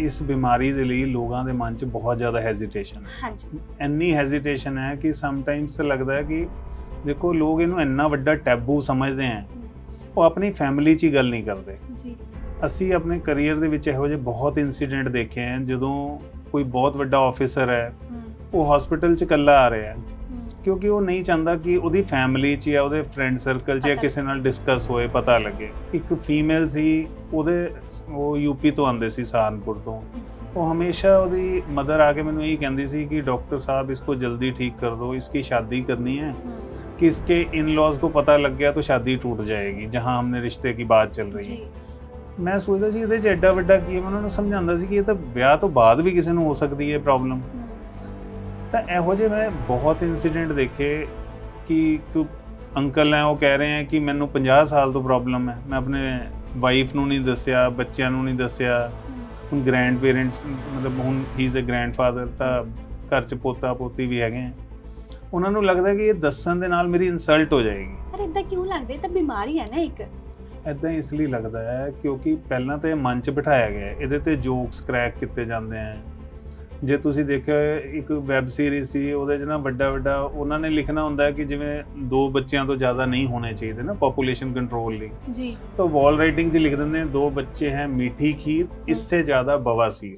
ਇਸ ਬਿਮਾਰੀ ਦੇ ਲਈ ਲੋਕਾਂ ਦੇ ਮਨ 'ਚ ਬਹੁਤ ਜ਼ਿਆਦਾ ਹੈਜ਼ਿਟੇਸ਼ਨ ਹੈ। ਹਾਂਜੀ। ਇੰਨੀ ਹੈਜ਼ਿਟੇਸ਼ਨ ਹੈ ਕਿ ਸਮ ਟਾਈਮਸ ਲੱਗਦਾ ਹੈ ਕਿ ਦੇਖੋ ਲੋਕ ਇਹਨੂੰ ਇੰਨਾ ਵੱਡਾ ਟੈਬੂ ਸਮਝਦੇ ਹੈ। ਉਹ ਆਪਣੀ ਫੈਮਿਲੀ 'ਚ ਹੀ ਗੱਲ ਨਹੀਂ ਕਰਦੇ। ਜੀ। ਅਸੀਂ ਆਪਣੇ ਕੈਰੀਅਰ ਦੇ ਵਿੱਚ ਇਹੋ ਜਿਹੇ ਬਹੁਤ ਇਨਸੀਡੈਂਟ ਦੇਖੇ ਹਨ ਜਦੋਂ ਕੋਈ ਬਹੁਤ ਵੱਡਾ ਆਫੀਸਰ ਹੈ ਉਹ ਹਸਪੀਟਲ 'ਚ ਇਕੱਲਾ ਆ ਰਿਹਾ ਹੈ। ਕਿਉਂਕਿ ਉਹ ਨਹੀਂ ਚਾਹੁੰਦਾ ਕਿ ਉਹਦੀ ਫੈਮਿਲੀ 'ਚ ਜਾਂ ਉਹਦੇ ਫਰੈਂਡ ਸਰਕਲ 'ਚ ਜਾਂ ਪਤਾ ਕਿਸੇ ਨਾਲ ਡਿਸਕਸ ਹੋਏ ਪਤਾ ਲੱਗੇ ਇੱਕ ਫੀਮੇਲ ਸੀ ਉਹਦੇ ਉਹ ਯੂਪੀ ਤੋਂ ਆਂਦੇ ਸੀ ਸਹਾਰਨਪੁਰ ਤੋਂ ਜੀ, ਉਹ ਹਮੇਸ਼ਾ ਉਹਦੀ ਮਦਰ ਆ ਕੇ ਮੈਨੂੰ ਇਹੀ ਕਹਿੰਦੀ ਸੀ ਕਿ डॉक्टर साहब इसको जल्दी ठीक कर दो इसकी शादी करनी है ਹਮ, कि इसके इन लॉज को पता लग गया तो शादी टूट जाएगी जहां हमने रिश्ते की बात चल रही ਜੀ है ਮੈਂ ਸੋਚਦਾ ਸੀ ਇਹਦੇ ਚ ਐਡਾ ਵੱਡਾ ਕੀ ਹੈ ਮੈਂ ਉਹਨਾਂ ਨੂੰ ਸਮਝਾਉਂਦਾ ਸੀ ਕਿ ਇਹ ਤਾਂ ਵਿਆਹ ਤੋਂ ਬਾਅਦ ਵੀ ਕਿਸੇ ਨੂੰ ਹੋ ਸਕਦੀ ਹੈ ਪ੍ਰੋਬਲਮ ਹਮ, ਤਾਂ ਇਹੋ ਜਿਹੇ ਮੈਂ ਬਹੁਤ ਇਨਸੀਡੈਂਟ ਦੇਖੇ ਕਿ ਅੰਕਲ ਹੈ ਉਹ ਕਹਿ ਰਹੇ ਹੈ ਕਿ ਮੈਨੂੰ 50 ਸਾਲ ਤੋਂ ਪ੍ਰੋਬਲਮ ਹੈ। ਮੈਂ ਆਪਣੇ ਵਾਈਫ ਨੂੰ ਨਹੀਂ ਦੱਸਿਆ ਬੱਚਿਆਂ ਨੂੰ ਨਹੀਂ ਦੱਸਿਆ। ਹੁਣ ਗ੍ਰੈਂਡ ਪੇਰੈਂਟਸ ਮਤਲਬ ਹੁਣ ਹੀ ਇਜ਼ ਅ ਗ੍ਰੈਂਡਫਾਦਰ ਤਾਂ ਘਰ ਚ ਪੋਤਾ ਪੋਤੀ ਵੀ ਹੈਗੇ ਆ ਉਹਨਾਂ ਨੂੰ ਲੱਗਦਾ ਕਿ ਇਹ ਦੱਸਣ ਦੇ ਨਾਲ ਮੇਰੀ ਇਨਸਲਟ ਹੋ ਜਾਏਗੀ। ਪਰ ਇਦਾਂ ਕਿਉਂ ਲੱਗਦਾ? ਇਹ ਤਾਂ ਬਿਮਾਰੀ ਹੈ ਨਾ ਇੱਕ। ਐਦਾਂ ਇਸ ਲਈ ਲੱਗਦਾ ਹੈ ਕਿਉਂਕਿ ਪਹਿਲਾਂ ਤਾਂ ਇਹ ਮਨ ਚ ਬਿਠਾਇਆ ਗਿਆ ਇਹਦੇ ਤੇ ਜੋਕਸ ਕ੍ਰੈਕ ਕੀਤੇ ਜਾਂਦੇ ਆ ਜੇ ਤੁਸੀਂ ਦੇਖਿਆ ਇੱਕ ਵੈਬ ਸੀਰੀਜ਼ ਸੀ ਉਹਦੇ 'ਚ ਨਾ ਵੱਡਾ ਵੱਡਾ ਉਹਨਾਂ ਨੇ ਲਿਖਣਾ ਹੁੰਦਾ ਹੈ ਕਿ ਜਿਵੇਂ ਦੋ ਬੱਚਿਆਂ ਤੋਂ ਜ਼ਿਆਦਾ ਨਹੀਂ ਹੋਣੇ ਚਾਹੀਦੇ ਨਾ ਪੋਪੂਲੇਸ਼ਨ ਕੰਟਰੋਲ ਲਈ। ਜੀ। ਤਾਂ ਵਾਲ ਰਾਈਟਿੰਗ 'ਚ ਲਿਖ ਦਿੰਦੇ ਨੇ ਦੋ ਬੱਚੇ ਹੈ ਮੀਠੀ ਖੀਰ ਇਸ ਸੇ ਜ਼ਿਆਦਾ ਬਵਾਸੀਰ